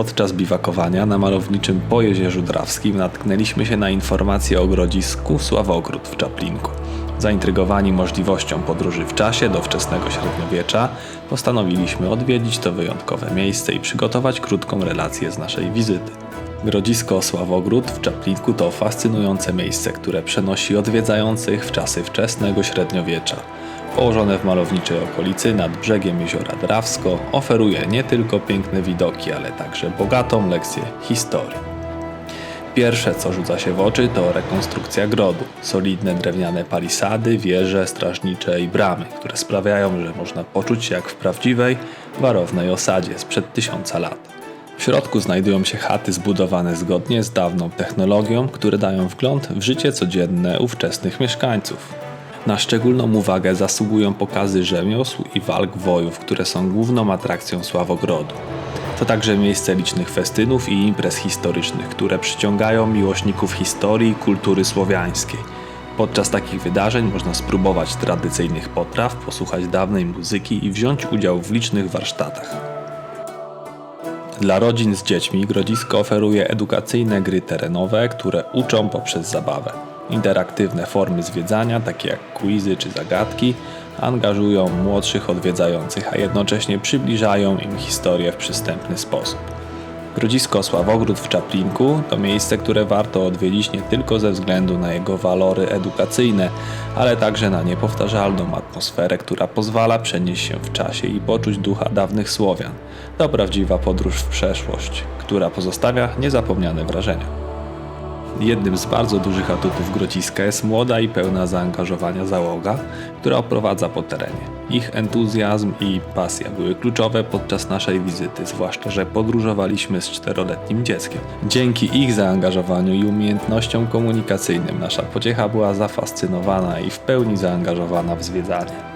Podczas biwakowania na malowniczym Pojezierzu Drawskim natknęliśmy się na informacje o grodzisku Sławogród w Czaplinku. Zaintrygowani możliwością podróży w czasie do wczesnego średniowiecza, postanowiliśmy odwiedzić to wyjątkowe miejsce i przygotować krótką relację z naszej wizyty. Grodzisko Sławogród w Czaplinku to fascynujące miejsce, które przenosi odwiedzających w czasy wczesnego średniowiecza. Położone w malowniczej okolicy nad brzegiem jeziora Drawsko, oferuje nie tylko piękne widoki, ale także bogatą lekcję historii. Pierwsze, co rzuca się w oczy, to rekonstrukcja grodu. Solidne drewniane palisady, wieże strażnicze i bramy, które sprawiają, że można poczuć się jak w prawdziwej, warownej osadzie sprzed tysiąca lat. W środku znajdują się chaty zbudowane zgodnie z dawną technologią, które dają wgląd w życie codzienne ówczesnych mieszkańców. Na szczególną uwagę zasługują pokazy rzemiosł i walk wojów, które są główną atrakcją Sławogrodu. To także miejsce licznych festynów i imprez historycznych, które przyciągają miłośników historii i kultury słowiańskiej. Podczas takich wydarzeń można spróbować tradycyjnych potraw, posłuchać dawnej muzyki i wziąć udział w licznych warsztatach. Dla rodzin z dziećmi Grodzisko oferuje edukacyjne gry terenowe, które uczą poprzez zabawę. Interaktywne formy zwiedzania, takie jak quizy czy zagadki, angażują młodszych odwiedzających, a jednocześnie przybliżają im historię w przystępny sposób. Grodzisko Sławogród w Czaplinku to miejsce, które warto odwiedzić nie tylko ze względu na jego walory edukacyjne, ale także na niepowtarzalną atmosferę, która pozwala przenieść się w czasie i poczuć ducha dawnych Słowian. To prawdziwa podróż w przeszłość, która pozostawia niezapomniane wrażenia. Jednym z bardzo dużych atutów Grodziska jest młoda i pełna zaangażowania załoga, która oprowadza po terenie. Ich entuzjazm i pasja były kluczowe podczas naszej wizyty, zwłaszcza, że podróżowaliśmy z czteroletnim dzieckiem. Dzięki ich zaangażowaniu i umiejętnościom komunikacyjnym nasza pociecha była zafascynowana i w pełni zaangażowana w zwiedzanie.